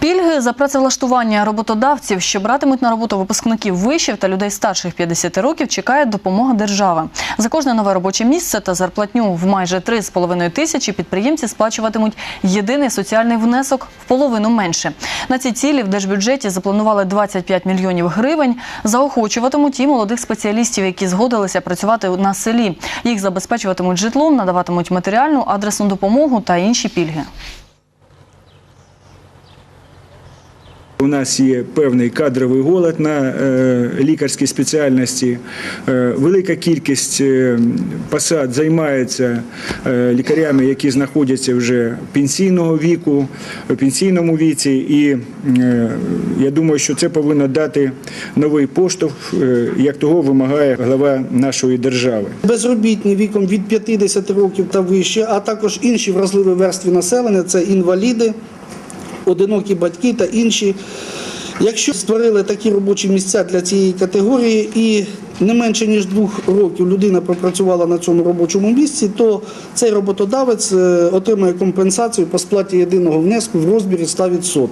Пільги за працевлаштування роботодавців, що братимуть на роботу випускників вишів та людей старших 50 років, чекає допомога держави. За кожне нове робоче місце та зарплатню в майже 3,5 тисячі підприємці сплачуватимуть єдиний соціальний внесок в половину менше. На ці цілі в держбюджеті запланували 25 мільйонів гривень. Заохочуватимуть і молодих спеціалістів, які згодилися працювати на селі. Їх забезпечуватимуть житлом, надаватимуть матеріальну адресну допомогу та інші пільги. У нас є певний кадровий голод на е, лікарські спеціальності. Е, велика кількість е, посад займається лікарями, які знаходяться вже пенсійного віку, в пенсійному віці. І я думаю, що це повинно дати новий поштовх, як того вимагає глава нашої держави. Безробітні віком від 50 років та вище, а також інші вразливі верстви населення це інваліди, одинокі батьки та інші. Якщо створили такі робочі місця для цієї категорії і не менше ніж двох років людина пропрацювала на цьому робочому місці, то цей роботодавець е, отримає компенсацію по сплаті єдиного внеску в розмірі 100%.